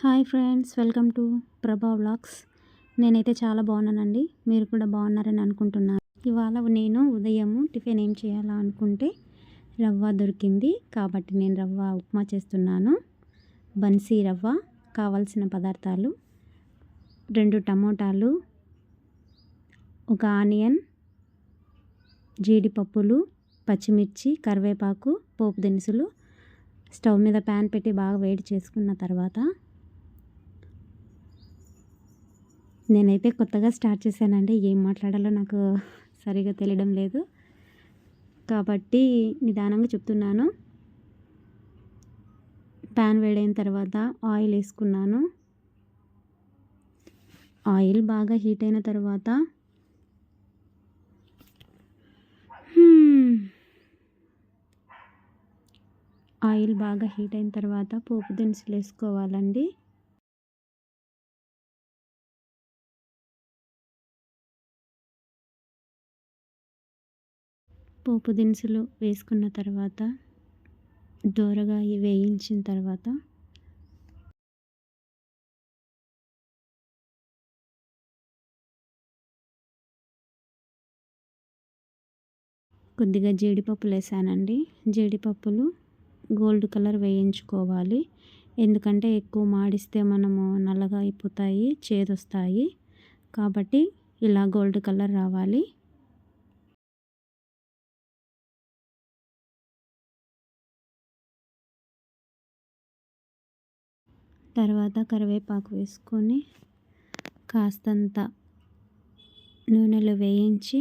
Hi friends welcome to Prabha vlogs. నేనైతే చాలా బాగున్నానండి. మీరు కూడా బాగున్నారని అనుకుంటున్నాను. ఇవాళ నేను ఉదయం టిఫిన్ ఏం చేయాలా అనుకుంటే రవ్వ దొరికింది. కాబట్టి నేను రవ్వ ఉప్మా చేస్తున్నాను. బన్సీ రవ్వ కావాల్సిన పదార్థాలు రెండు టమోటాలు ఒక ఆనియన్ జీడిపప్పులు పచ్చిమిర్చి కరివేపాకు పోపు దినుసులు స్టవ్ మీద ప్యాన్ పెట్టి బాగా వేడి చేసుకున్న తర్వాత నేనైతే కొత్తగా స్టార్ట్ చేశానండి. ఏం మాట్లాడాలో నాకు సరిగా తెలియడం లేదు. కాబట్టి నిదానంగా చెప్తున్నాను. ప్యాన్ వేడైన తర్వాత ఆయిల్ వేసుకున్నాను. ఆయిల్ బాగా హీట్ అయిన తర్వాత ఆయిల్ బాగా హీట్ అయిన తర్వాత పోపు దినుసులు వేసుకోవాలండి. పోపు దినుసులు వేసుకున్న తర్వాత దోరగా వేయించిన తర్వాత కొద్దిగా జీడిపప్పులు వేసానండి. జీడిపప్పులు గోల్డ్ కలర్ వేయించుకోవాలి. ఎందుకంటే ఎక్కువ మాడిస్తే మనము నల్లగా అయిపోతాయి చేదొస్తాయి. కాబట్టి ఇలా గోల్డ్ కలర్ రావాలి. తర్వాత కరివేపాకు వేసుకొని కాస్తంత నూనెలో వేయించి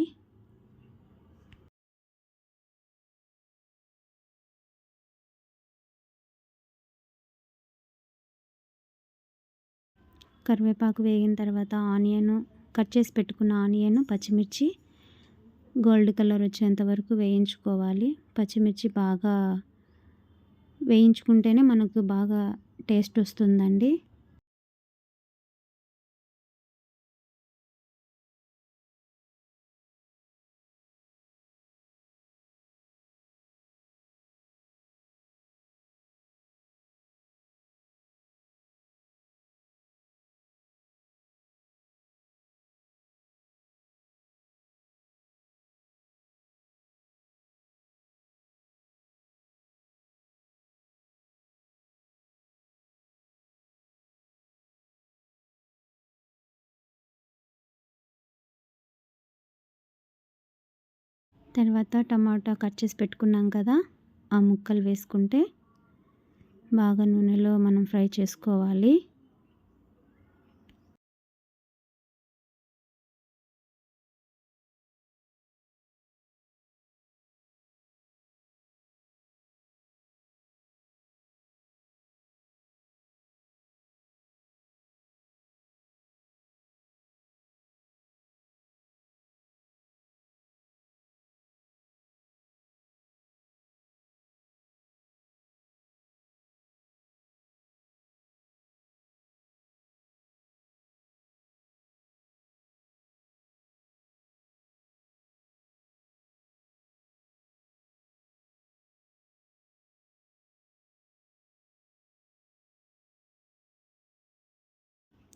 కరివేపాకు వేగిన తర్వాత ఆనియన్ కట్ చేసి పెట్టుకున్న ఆనియన్ పచ్చిమిర్చి గోల్డ్ కలర్ వచ్చేంత వరకు వేయించుకోవాలి. పచ్చిమిర్చి బాగా వేయించుకుంటేనే మనకు బాగా టేస్ట్ వస్తుందండి. తర్వాత టమాటా కట్ చేసి పెట్టుకున్నాం కదా ఆ ముక్కలు వేసుకుంటే బాగా నూనెలో మనం ఫ్రై చేసుకోవాలి.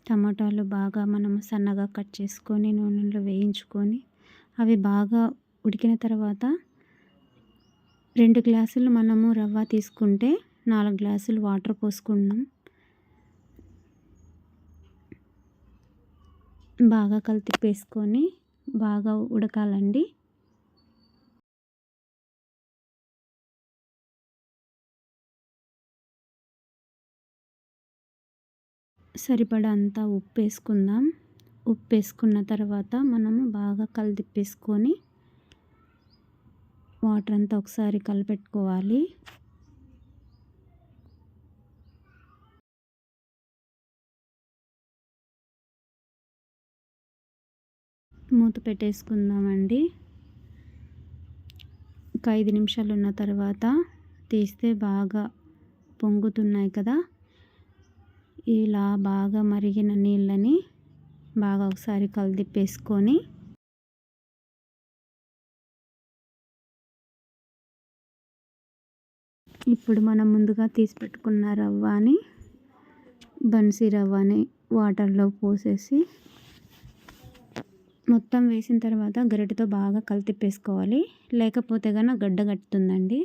టమాటాలు బాగా మనము సన్నగా కట్ చేసుకొని నూనెలో వేయించుకొని అవి బాగా ఉడికిన తర్వాత రెండు గ్లాసులు మనము రవ్వ తీసుకుంటే నాలుగు గ్లాసులు వాటర్ పోసుకున్నాం బాగా కలిపి వేసుకొని బాగా ఉడకాలండి. సరిపడా అంతా ఉప్పు వేసుకుందాం ఉప్పు వేసుకున్న తర్వాత మనము బాగా కలిదిప్పేసుకొని వాటర్ అంతా ఒకసారి కలిపెట్టుకోవాలి. మూత పెట్టేసుకుందామండి. ఒక ఐదు నిమిషాలు ఉన్న తర్వాత తీస్తే బాగా పొంగుతున్నాయి కదా. ఇలా బాగా మరిగిన నీళ్ళని బాగా ఒకసారి కలిదిప్పేసుకొని ఇప్పుడు మనం ముందుగా తీసి పెట్టుకున్న రవ్వని బన్సీ రవ్వని వాటర్లో పోసేసి మొత్తం వేసిన తర్వాత గరిటెతో బాగా కలితిప్పేసుకోవాలి లేకపోతే కనుక గడ్డ కట్టుతుందండి.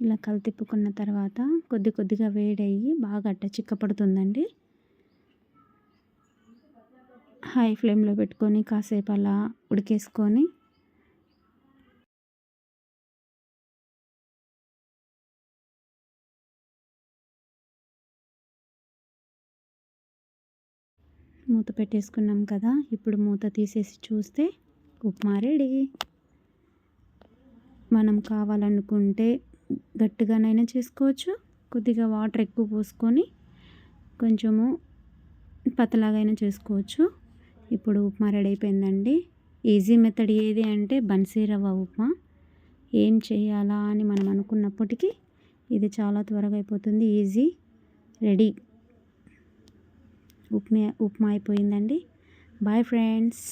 ఇలా కలితిప్పుకున్న తర్వాత కొద్ది కొద్దిగా వేడయ్యి బాగా అట్ట చిక్కపడుతుందండి. హై ఫ్లేమ్లో పెట్టుకొని కాసేపు అలా ఉడికేసుకొని మూత పెట్టేసుకున్నాం కదా ఇప్పుడు మూత తీసేసి చూస్తే ఉప్మా రెడీ. మనం కావాలనుకుంటే గట్టిగానైనా చేసుకోవచ్చు. కొద్దిగా వాటర్ ఎక్కువ పోసుకొని కొంచెము పతలాగైనా చేసుకోవచ్చు. ఇప్పుడు ఉప్మా రెడీ అయిపోయిందండి. ఈజీ మెథడ్ ఏది అంటే బన్సీ రవ్వ ఉప్మా. ఏం చేయాలా అని మనం అనుకున్నప్పటికీ ఇది చాలా త్వరగా అయిపోతుంది. ఈజీ రెడీ ఉప్మా ఉప్మా అయిపోయిందండి. Bye friends